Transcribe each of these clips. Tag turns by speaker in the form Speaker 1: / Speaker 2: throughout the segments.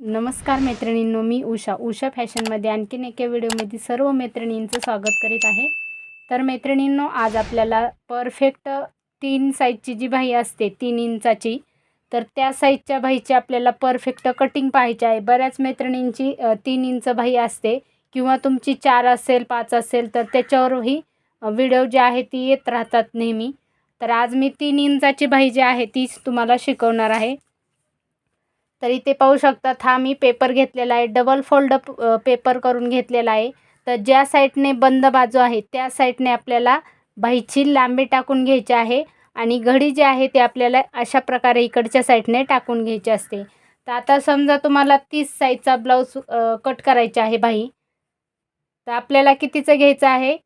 Speaker 1: नमस्कार मैत्रिणींनो मी उषा. उषा फॅशनमध्ये आणखीन एका व्हिडिओमध्ये सर्व मैत्रिणींचं स्वागत करीत आहे. तर मैत्रिणींनो आज आपल्याला परफेक्ट तीन साईजची जी बाई असते तीन इंचाची तर त्या साईजच्या भाईची आपल्याला परफेक्ट कटिंग पाहायची आहे. बऱ्याच मैत्रिणींची तीन इंच बाई असते किंवा तुमची चार असेल पाच असेल तर त्याच्यावरही व्हिडिओ जे आहे ती येत राहतात नेहमी. तर आज मी तीन इंचाची भाई जी आहे तीच तुम्हाला शिकवणार आहे. तर इथे पाहू शकतात. हा मी पेपर घेतलेला आहे. डबल फोल्ड पेपर करून घेतलेला आहे. तर ज्या साईडने बंद बाजू आहे त्या साईडने आपल्याला बाहीची लांबी टाकून घ्यायची आहे आणि घडी जी आहे ती आपल्याला अशा प्रकारे इकडच्या साईडने टाकून घ्यायची असते. तर आता समजा तुम्हाला तीस साईजचा ब्लाऊज कट करायचा आहे बाही तर आपल्याला कितीचं घ्यायचं आहे?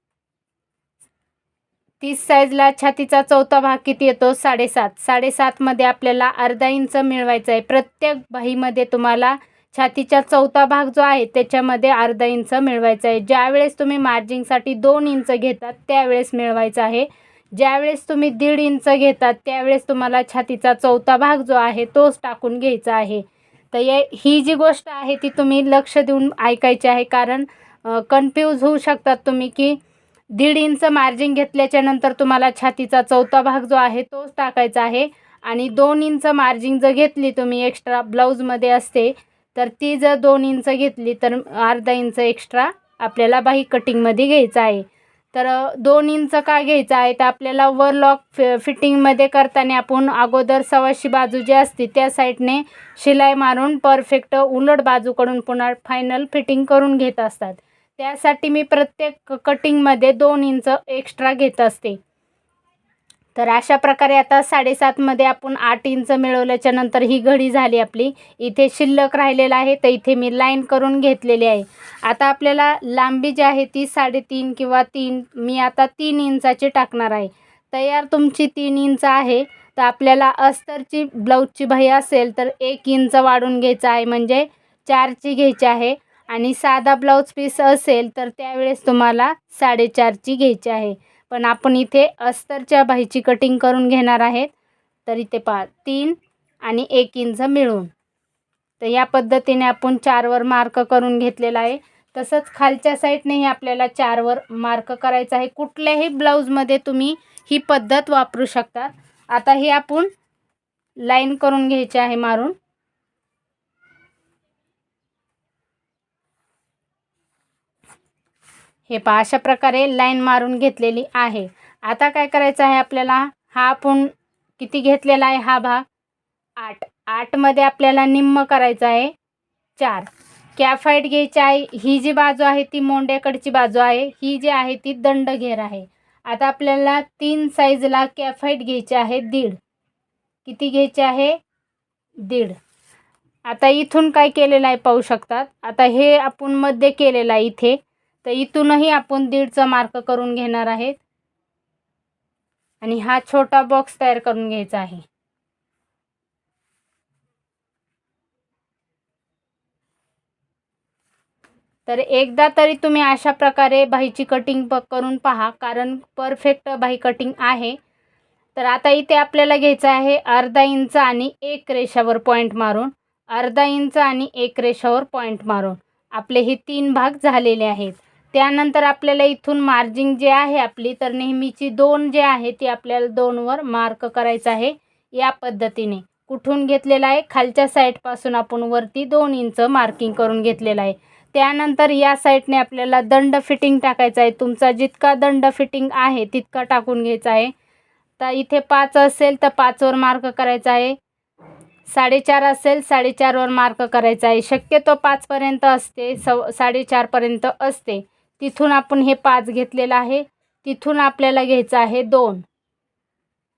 Speaker 1: तीस साईजला छातीचा चौथा भाग किती येतो? साडेसात. साडेसातमध्ये आपल्याला अर्धा इंच मिळवायचा आहे. प्रत्येक बाहीमध्ये तुम्हाला छातीचा चौथा भाग जो आहे त्याच्यामध्ये अर्धा इंच मिळवायचा आहे. ज्यावेळेस तुम्ही मार्जिंगसाठी दोन इंच घेतात त्यावेळेस मिळवायचा आहे. ज्यावेळेस तुम्ही दीड इंच घेतात त्यावेळेस तुम्हाला छातीचा चौथा भाग जो आहे तोच टाकून घ्यायचा आहे. तर या ही जी गोष्ट आहे ती तुम्ही लक्ष देऊन ऐकायची आहे. कारण कन्फ्यूज होऊ शकतात तुम्ही की दीड इंच मार्जिन घेतल्याच्या नंतर तुम्हाला छातीचा चौथा भाग जो आहे तोच टाकायचा आहे. आणि दोन इंच मार्जिन जर घेतली तुम्ही एक्स्ट्रा ब्लाऊजमध्ये असते तर ती जर दोन इंच घेतली तर अर्धा इंच एक्स्ट्रा आपल्याला बाही कटिंगमध्ये घ्यायचं आहे. तर दोन इंच का घ्यायचं आहे? तर आपल्याला वरलॉक फि फिटिंगमध्ये करताना आपण अगोदर सवाशी बाजू जी असते त्या साईडने शिलाई मारून परफेक्ट उलट बाजूकडून पुन्हा फायनल फिटिंग करून घेत असतात. त्यासाठी मी प्रत्येक कटिंगमध्ये दोन इंच एक्स्ट्रा घेत असते. तर अशा प्रकारे आता साडेसातमध्ये आपण आठ इंच मिळवल्याच्या नंतर ही घडी झाली आपली. इथे शिल्लक राहिलेलं आहे तर इथे मी लाईन करून घेतलेली आहे. आता आपल्याला लांबी जी आहे ती साडेतीन किंवा तीन मी आता तीन इंचाची टाकणार आहे. तयार तुमची तीन इंच आहे तर आपल्याला अस्तरची ब्लाऊजची भाई असेल तर एक इंच वाढून घ्यायचं आहे म्हणजे चारची घ्यायची आहे. आणि साधा ब्लाऊज पीस असेल तर त्यावेळेस तुम्हाला साडेचारची घ्यायची आहे. पण आपण इथे अस्तरच्या बाहीची कटिंग करून घेणार आहेत. तर इथे पहा तीन आणि एक इंच मिळून. तर या पद्धतीने आपण चारवर मार्क करून घेतलेला आहे. तसंच खालच्या साईडनेही आपल्याला चारवर मार्क करायचं आहे. कुठल्याही ब्लाऊजमध्ये तुम्ही ही पद्धत वापरू शकता. आता हे आपण लाईन करून घ्यायचे आहे मारून. हे पहा अशा प्रकारे लाईन मारून घेतलेली आहे. आता काय करायचं आहे आपल्याला? हा आपण किती घेतलेला आहे? हा भाग आठ. आठमध्ये आपल्याला निम्म करायचं आहे चार. कॅफाईट घ्यायची आहे. ही जी बाजू आहे ती मोंड्याकडची बाजू आहे. ही जी आहे ती दंड घेर आहे. आता आपल्याला तीन साईजला कॅफाईट घ्यायची आहे दीड. किती घ्यायचे आहे? दीड. आता इथून काय केलेलं आहे पाहू शकतात? आता हे आपण मध्ये केलेलं आहे इथे. तर इथूनही आपण दीडचा मार्क करून घेणार आहेत. आणि हा छोटा बॉक्स तयार करून घ्यायचा आहे. तर एकदा तरी तुम्ही अशा प्रकारे बाहीची कटिंग प करून पहा कारण परफेक्ट बाही कटिंग आहे. तर आता इथे आपल्याला घ्यायचं आहे अर्धा इंच आणि एक रेषावर पॉईंट मारून. अर्धा इंच आणि एक रेषावर पॉईंट मारून. आपले हे तीन भाग झालेले आहेत. त्यानंतर आपल्याला इथून मार्जिंग जे आहे आपली तर नेहमीची दोन जे आहे ती आपल्याला दोनवर मार्क करायचं आहे या पद्धतीने. कुठून घेतलेलं आहे? खालच्या साईडपासून आपण वरती दोन इंच मार्किंग करून घेतलेलं आहे. त्यानंतर या साईडने आपल्याला दंड फिटिंग टाकायचा आहे. तुमचा जितका दंड फिटिंग आहे तितका टाकून घ्यायचा आहे. तर इथे पाच असेल तर पाचवर मार्क करायचा आहे. साडेचार असेल साडेचारवर मार्क करायचा आहे. शक्यतो पाचपर्यंत असते सव साडेचारपर्यंत असते. तिथून आपण हे पाच घेतलेलं आहे. तिथून आपल्याला घ्यायचं आहे दोन.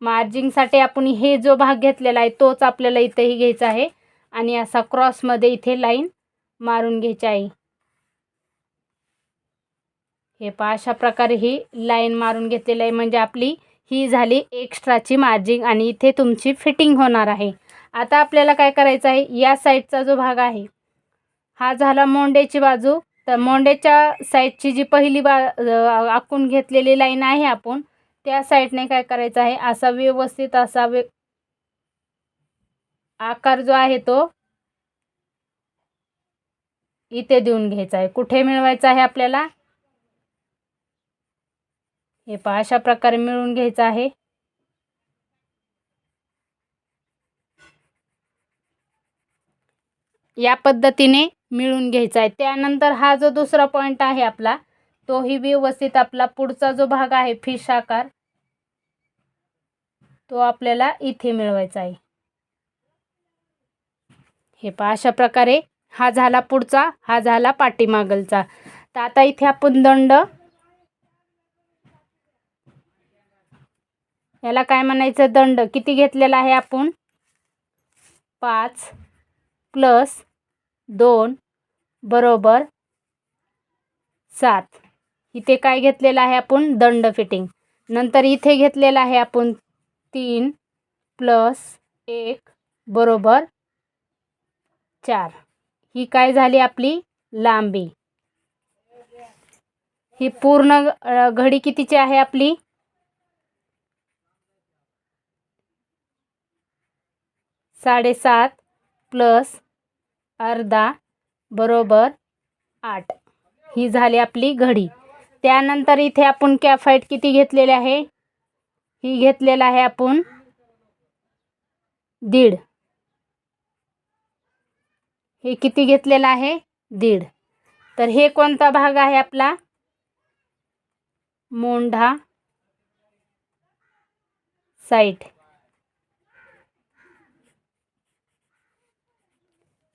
Speaker 1: मार्जिंगसाठी आपण हे जो भाग घेतलेला आहे तोच आपल्याला इथेही घ्यायचा आहे. आणि असा क्रॉसमध्ये इथे लाईन मारून घ्यायची आहे. हे पहा अशा प्रकारे ही लाईन मारून घेतलेली आहे. म्हणजे आपली ही झाली एक्स्ट्राची मार्जिंग आणि इथे तुमची फिटिंग होणार आहे. आता आपल्याला काय करायचं आहे? या साईडचा जो भाग आहे हा झाला मोंडेची बाजू. तर मोंड्याच्या साईडची जी पहिली बा आखून घेतलेली लाईन आहे आपण त्या साईडने काय करायचं आहे? असा व्यवस्थित असा वे आकार जो आहे तो इथे देऊन घ्यायचा आहे. कुठे मिळवायचा आहे आपल्याला? हे पहा अशा प्रकारे मिळून घ्यायचं आहे. या पद्धतीने मिळून घ्यायचा आहे. त्यानंतर हा जो दुसरा पॉईंट आहे आपला तोही व्यवस्थित आपला पुढचा जो भाग आहे फिश आकार तो आपल्याला इथे मिळवायचा आहे. हे पहा अशा प्रकारे हा झाला पुढचा हा झाला पाठीमागलचा. तर आता इथे आपण दंड याला काय म्हणायचं? दंड. किती घेतलेला आहे आपण? पाच प्लस दोन बरोबर सात. इथे काय घेतलेलं आहे आपण? दंड फिटिंग नंतर इथे घेतलेलं आहे आपण तीन प्लस एक बरोबर चार. ही काय झाली आपली? लांबी. ही पूर्ण घडी कितीची आहे आपली? साडेसात प्लस अर्धा बरोबर आठ. ही झाली आपली घडी. त्यानंतर इथे आपण कॅफाईट किती घेतलेले आहे? ही घेतलेलं आहे आपण दीड. हे किती घेतलेलं आहे? दीड. तर हे कोणता भाग आहे आपला? मोंढा. साईट.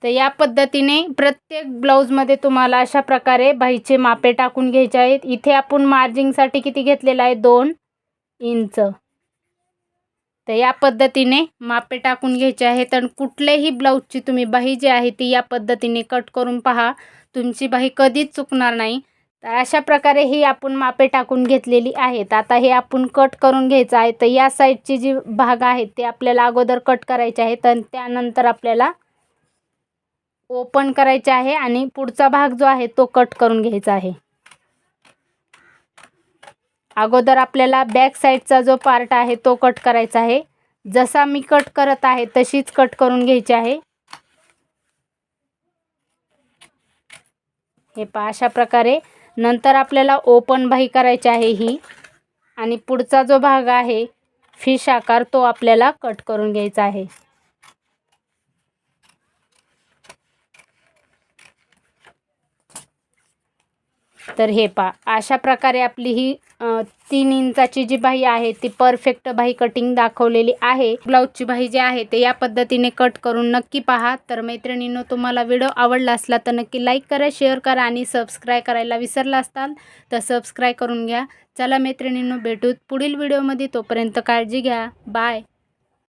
Speaker 1: तर या पद्धतीने प्रत्येक ब्लाऊजमध्ये तुम्हाला अशा प्रकारे बाहीचे मापे टाकून घ्यायचे आहेत. इथे आपण मार्जिंगसाठी किती घेतलेलं आहे? दोन इंच. तर या पद्धतीने मापे टाकून घ्यायचे आहेत आणि कुठल्याही ब्लाऊजची तुम्ही बाही जी आहे ती या पद्धतीने कट करून पहा. तुमची बाही कधीच चुकणार नाही. तर अशा प्रकारे ही आपण मापे टाकून घेतलेली आहेत. आता हे आपण कट करून घ्यायचं आहे. तर या साईडची जी भाग आहेत ते आपल्याला अगोदर कट करायचे आहेत आणि त्यानंतर आपल्याला ओपन करायचे आहे आणि पुढचा भाग जो आहे तो कट करून घ्यायचा आहे. अगोदर आपल्याला बॅक साईडचा जो पार्ट आहे तो कट करायचा आहे. जसा मी कट करत आहे तशीच कट करून घ्यायची आहे. हे पहा अशा प्रकारे नंतर आपल्याला ओपन बाही करायची आहे ही. आणि पुढचा जो भाग आहे फिश आकार तो आपल्याला कट करून घ्यायचा आहे. तर हे पा अशा प्रकारे आपली ही तीन इंचाची जी बाही आहे ती परफेक्ट बाही कटिंग दाखवलेली आहे. ब्लाऊजची बाही जी आहे ते या पद्धतीने कट करून नक्की पहा. तर मैत्रिणींनो तुम्हाला व्हिडिओ आवडला असला तर नक्की लाईक करा शेअर करा आणि सबस्क्राईब करायला विसरला असताल तर सबस्क्राईब करून घ्या. चला मैत्रिणींनो भेटूत पुढील व्हिडिओमध्ये तोपर्यंत काळजी घ्या. बाय